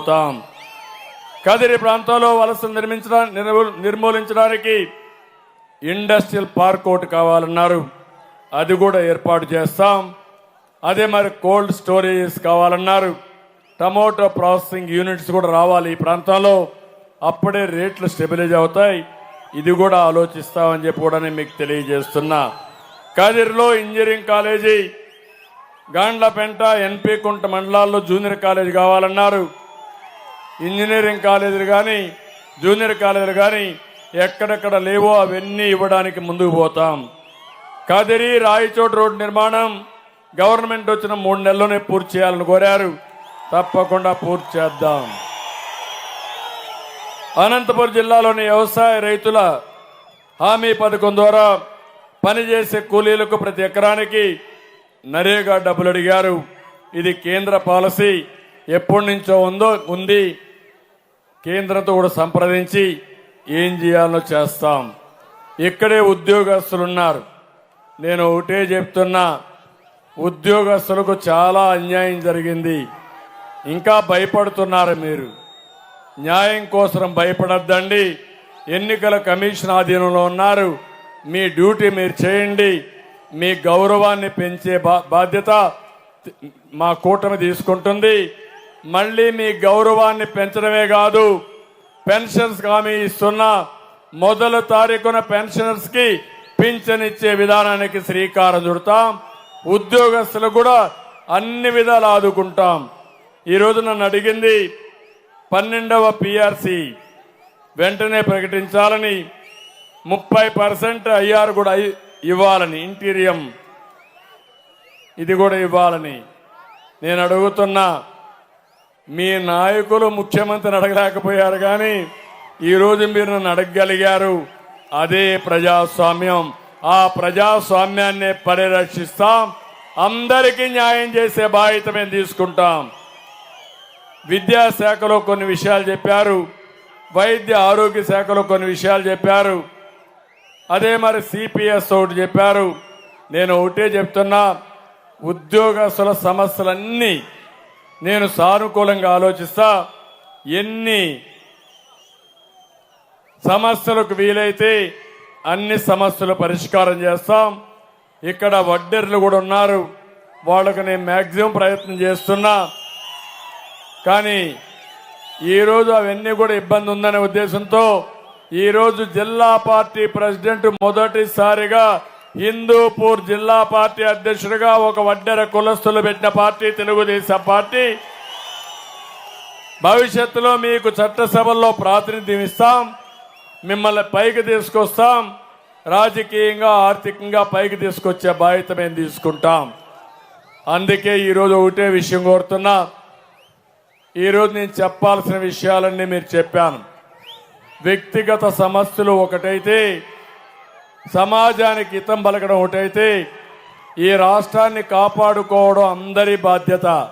పోతాం. కదిరి ప్రాంతంలో వలస నిర్మించడానికి నిర్మూలించడానికి ఇండస్ట్రియల్ పార్క్ ఒకటి కావాలన్నారు. అది కూడా ఏర్పాటు చేస్తాం. అదే మరి కోల్డ్ స్టోరేజెస్ కావాలన్నారు. టమోటో ప్రాసెసింగ్ యూనిట్స్ కూడా రావాలి ఈ ప్రాంతంలో. అప్పుడే రేట్లు స్టెబిలైజ్ అవుతాయి. ఇది కూడా ఆలోచిస్తామని చెప్పి కూడా నేను మీకు తెలియజేస్తున్నా. కదిరిలో engineering college Gandlapenta N P Kunta మండలాల్లో జూనియర్ కాలేజీ కావాలన్నారు. ఇంజనీరింగ్ కాలేజీలు కానీ జూనియర్ కాలేజీలు కానీ ఎక్కడెక్కడ లేవో అవన్నీ ఇవ్వడానికి ముందుకు పోతాం. కదిరి రాయచోటి రోడ్డు నిర్మాణం గవర్నమెంట్ వచ్చిన మూడు నెలల్లోనే పూర్తి చేయాలని కోరారు. తప్పకుండా పూర్తి చేద్దాం. అనంతపురం జిల్లాలోని వ్యవసాయ రైతుల హామీ పథకం ద్వారా పనిచేసే కూలీలకు ప్రతి ఎకరానికి నరేగా డబ్బులు అడిగారు. ఇది కేంద్ర పాలసీ. ఎప్పటి నుంచో ఉందో ఉంది. కేంద్రంతో కూడా సంప్రదించి ఏం చేయాలో చేస్తాం. ఇక్కడే ఉద్యోగస్తులు ఉన్నారు నేను ఒకటే చెప్తున్నా ఉద్యోగస్తులకు చాలా అన్యాయం జరిగింది. ఇంకా భయపడుతున్నారు మీరు. న్యాయం కోసం భయపడద్దండి. ఎన్నికల కమిషన్ ఆధీనంలో ఉన్నారు. మీ డ్యూటీ మీరు చేయండి. మీ గౌరవాన్ని పెంచే బా- బాధ్యత మా కూటమి తీసుకుంటుంది. మళ్ళీ మీ గౌరవాన్ని పెంచడమే కాదు పెన్షన్స్ హామీ ఇస్తున్న మొదలు తారీఖున పెన్షనర్స్కి పింఛన్ ఇచ్చే విధానానికి శ్రీకారం చుడతాం. ఉద్యోగస్తులు కూడా అన్ని విధాలు ఆదుకుంటాం. ఈరోజు నన్ను అడిగింది పన్నెండవ పిఆర్సి. వెంటనే ప్రకటించాలని ముప్పై పర్సెంట్ ఐఆర్ కూడా ఇవ్వాలని ఇంటీరియం ఇది కూడా ఇవ్వాలని నేను అడుగుతున్నా. మీ నాయకులు ముఖ్యమంత్రిని అడగలేకపోయారు కానీ ఈరోజు మీరు నన్ను అడగగలిగారు. అదే ప్రజాస్వామ్యం. ఆ ప్రజాస్వామ్యాన్ని పరిరక్షిస్తాం. అందరికీ న్యాయం చేసే బాధ్యత మేము తీసుకుంటాం. విద్యాశాఖలో కొన్ని విషయాలు చెప్పారు. వైద్య ఆరోగ్య శాఖలో కొన్ని విషయాలు చెప్పారు. అదే మరి సిపిఎస్ ఒకటి చెప్పారు. నేను ఒకటే చెప్తున్నా. ఉద్యోగస్తుల సమస్యలన్నీ నేను సానుకూలంగా ఆలోచిస్తా. ఎన్ని సమస్యలకు వీలైతే అన్ని సమస్యలు పరిష్కారం చేస్తాం. ఇక్కడ వడ్డెర్లు కూడా ఉన్నారు. వాళ్ళకు నేను మ్యాక్సిమం ప్రయత్నం చేస్తున్నా. కానీ ఈరోజు అవన్నీ కూడా ఇబ్బంది ఉందనే ఉద్దేశంతో ఈరోజు జిల్లా పార్టీ ప్రెసిడెంట్ మొదటిసారిగా హిందూపూర్ జిల్లా పార్టీ అధ్యక్షుడిగా ఒక వడ్డెర కులస్తులు పెట్టిన పార్టీ తెలుగుదేశం పార్టీ. భవిష్యత్తులో మీకు చట్టసభల్లో ప్రాతినిధ్యం ఇస్తాం. మిమ్మల్ని పైకి తీసుకొస్తాం. రాజకీయంగా ఆర్థికంగా పైకి తీసుకొచ్చే బాధ్యత మేము తీసుకుంటాం. అందుకే ఈరోజు ఒకటే విషయం కోరుతున్నా. ఈరోజు నేను చెప్పాల్సిన విషయాలన్నీ మీరు చెప్పాను. వ్యక్తిగత సమస్యలు ఒకటైతే సమాజానికి హితం పలకడం ఒకటైతే ఈ రాష్ట్రాన్ని కాపాడుకోవడం అందరి బాధ్యత.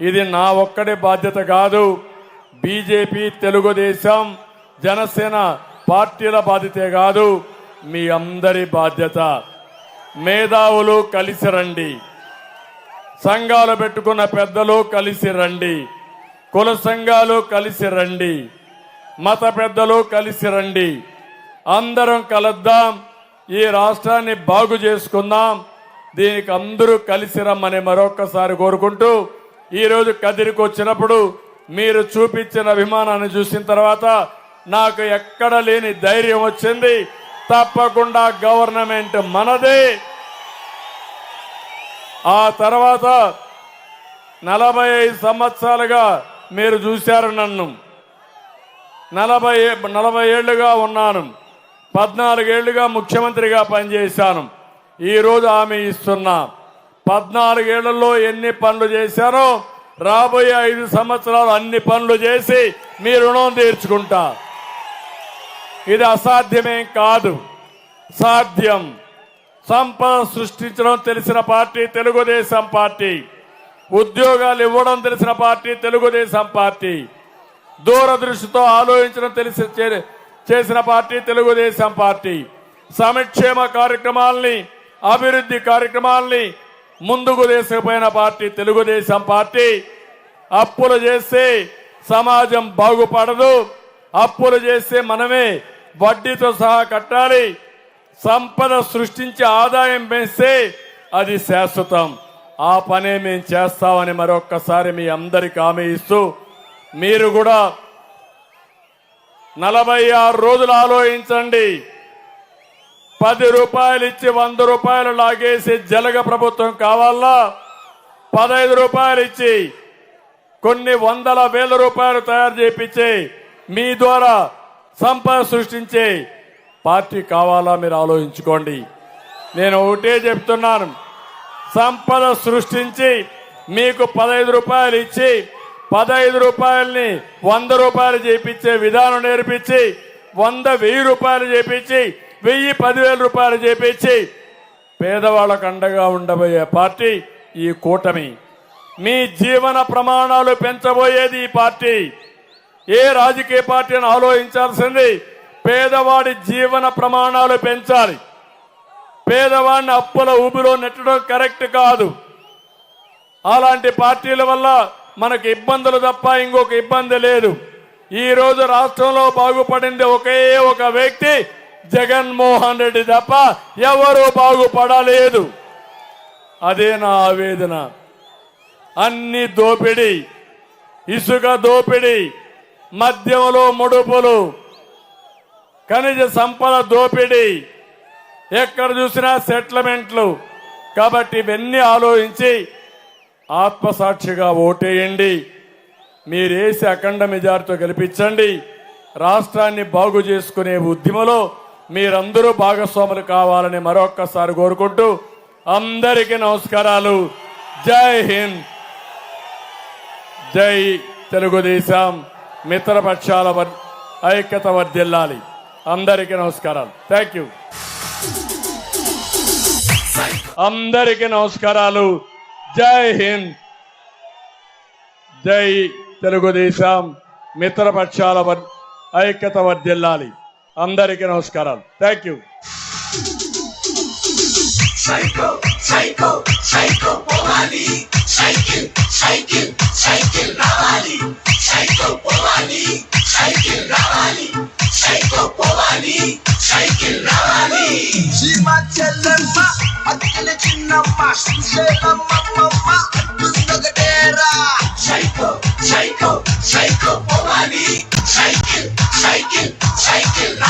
ఇది నా ఒక్కడి బాధ్యత కాదు. బీజేపీ తెలుగుదేశం జనసేన పార్టీల బాధ్యతే కాదు. మీ అందరి బాధ్యత. మేధావులు కలిసి రండి. సంఘాలు పెట్టుకున్న పెద్దలు కలిసి రండి. కుల సంఘాలు కలిసి రండి. మత పెద్దలు కలిసి రండి. అందరం కలుద్దాం. ఈ రాష్ట్రాన్ని బాగు చేసుకుందాం. దీనికి అందరూ కలిసి రమ్మని మరొక్కసారి కోరుకుంటూ ఈరోజు కదిరికి వచ్చినప్పుడు మీరు చూపించిన అభిమానాన్ని చూసిన తర్వాత నాకు ఎక్కడ లేని ధైర్యం వచ్చింది. తప్పకుండా గవర్నమెంట్ మనదే. ఆ తర్వాత నలభై ఐదు సంవత్సరాలుగా మీరు చూశారు నన్ను. నలభై నలభై ఏళ్ళుగా ఉన్నాను. పద్నాలుగేళ్ళుగా ముఖ్యమంత్రిగా పనిచేశాను. ఈరోజు ఆమె ఇస్తున్నా. పద్నాలుగేళ్ళలో ఎన్ని పనులు చేశానో రాబోయే ఐదు సంవత్సరాలు అన్ని పనులు చేసి మీ రుణం తీర్చుకుంటా. ఇది అసాధ్యమేం కాదు. సాధ్యం. సంపద సృష్టించడం తెలిసిన పార్టీ తెలుగుదేశం పార్టీ. ఉద్యోగాలు ఇవ్వడం తెలిసిన పార్టీ తెలుగుదేశం పార్టీ. దూరదృష్టితో ఆలోచించడం తెలిసి చేసిన పార్టీ తెలుగుదేశం పార్టీ. సంక్షేమ కార్యక్రమాల్ని అభివృద్ధి కార్యక్రమాల్ని ముందుకు తీసుకుపోయిన పార్టీ తెలుగుదేశం పార్టీ. అప్పులు చేస్తే సమాజం బాగుపడదు. అప్పులు చేస్తే మనమే వడ్డీతో సహా కట్టాలి. సంపద సృష్టించి ఆదాయం పెంచితే అది శాశ్వతం. ఆ పనే మేము చేస్తామని మరొక్కసారి మీ అందరికి హామీ ఇస్తూ మీరు కూడా నలభై ఆరు రోజులు ఆలోచించండి. పది రూపాయలు ఇచ్చి వంద రూపాయలు లాగేసి జలగ ప్రభుత్వం కావాలా? పదహైదు రూపాయలు ఇచ్చి కొన్ని వందల వేల రూపాయలు తయారు చేయించి మీ ద్వారా సంపద సృష్టించే పార్టీ కావాలా మీరు ఆలోచించుకోండి. నేను ఒకటే చెప్తున్నాను. సంపద సృష్టించి మీకు పదహైదు రూపాయలు ఇచ్చి పదహైదు రూపాయల్ని వంద రూపాయలు చేపించే విధానం నేర్పించి వంద వెయ్యి రూపాయలు చేపించి వెయ్యి పదివేల రూపాయలు చేపించి పేదవాళ్ళకు అండగా ఉండబోయే పార్టీ ఈ కూటమి. మీ జీవన ప్రమాణాలు పెంచబోయేది ఈ పార్టీ. ఏ రాజకీయ పార్టీని ఆలోచించాల్సింది? పేదవాడి జీవన ప్రమాణాలు పెంచాలి. పేదవాడిని అప్పుల ఊబిలో నెట్టడం కరెక్ట్ కాదు. అలాంటి పార్టీల వల్ల మనకు ఇబ్బందులు తప్ప ఇంకొక ఇబ్బంది లేదు. ఈరోజు రాష్ట్రంలో బాగుపడింది ఒకే ఒక వ్యక్తి జగన్మోహన్ రెడ్డి తప్ప ఎవరు బాగుపడలేదు. అదే నా ఆవేదన. అన్ని దోపిడీ ఇసుక దోపిడీ మద్యంలో ముడుపులు ఖనిజ సంపద దోపిడీ ఎక్కడ చూసినా సెటిల్మెంట్లు. కాబట్టి ఇవన్నీ ఆలోచించి ఆత్మసాక్షిగా ఓటేయండి. మీరేసి అఖండ మెజార్టీతో గెలిపించండి. రాష్ట్రాన్ని బాగు చేసుకునే ఉద్యమంలో మీరందరూ భాగస్వాములు కావాలని మరొక్కసారి కోరుకుంటూ అందరికీ నమస్కారాలు. జై హింద్. జై తెలుగుదేశం మిత్రపక్షాల వర్- ఐక్యత వర్దిల్లాలి అందరికీ నమస్కారాలు. Thank you. అందరికీ నమస్కారాలు. జై హింద్. జై తెలుగుదేశం మిత్రపక్షాల ఐక్యత వర్దిల్లాలి అందరికీ నమస్కారాలు. Thank you shake Omani, shake it, shake it, shake it.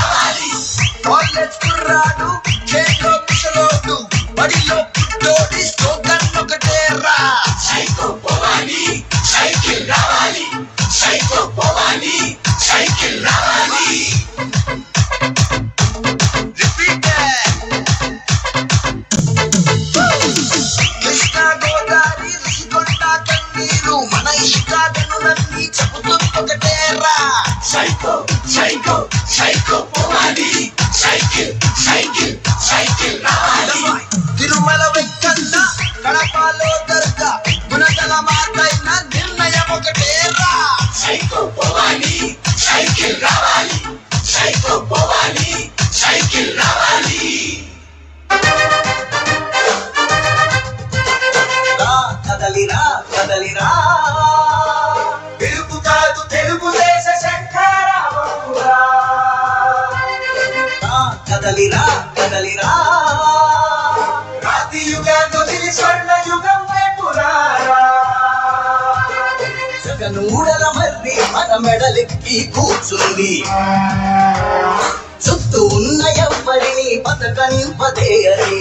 psycho, psycho, Pomali. Cycle, cycle, cycle, Ravali. Tirumala Venkanna కడపలో దర్గా గుణగల మాటైన నిర్ణయం ఒకటేరా Psycho, Pomali. Cycle, Ravali. కదలిరా కదలిరా. రాతి యుగాన్ని వదిలి స్వర్ణ యుగం వైపురారా జగనూడల మర్రి మన మెడలెక్కి కూర్చుంది. చుట్టూ ఉన్న ఎవ్వరిని బతకనివ్వదే అది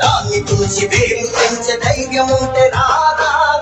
దాన్ని చూసి వేలు పెంచే ధైర్యం ఉంటే రారారా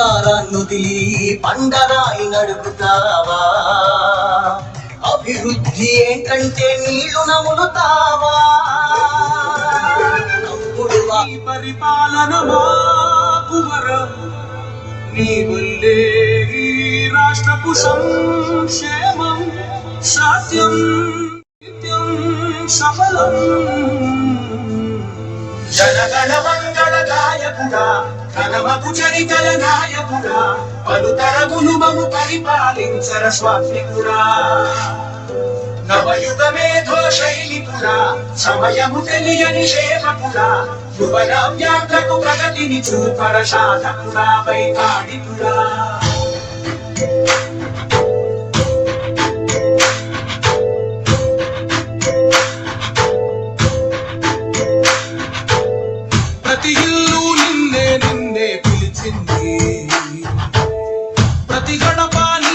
వదిలి పండరాయి నడుపుతావా? అభివృద్ధి ఏంటంటే నీళ్ళు నములుతావా? తప్పుడు వా- పరిపాలన మాకు నీ వల్లే ఈ రాష్ట్రపు సంక్షేమం సాధ్యం నిత్యం సఫలం. జనగణ మంగళ గాయకుడా ఘనమగు చరితల నాయకుడా పలుతరములు మము పరిపాలించర స్వామికుడా నవయుగ మేధో శైలికుడా సమయము తెలియని సేవకుడా యువనవ్యాలకు ప్రగతిని చూపర సాధకుడా వైతాళికుడా.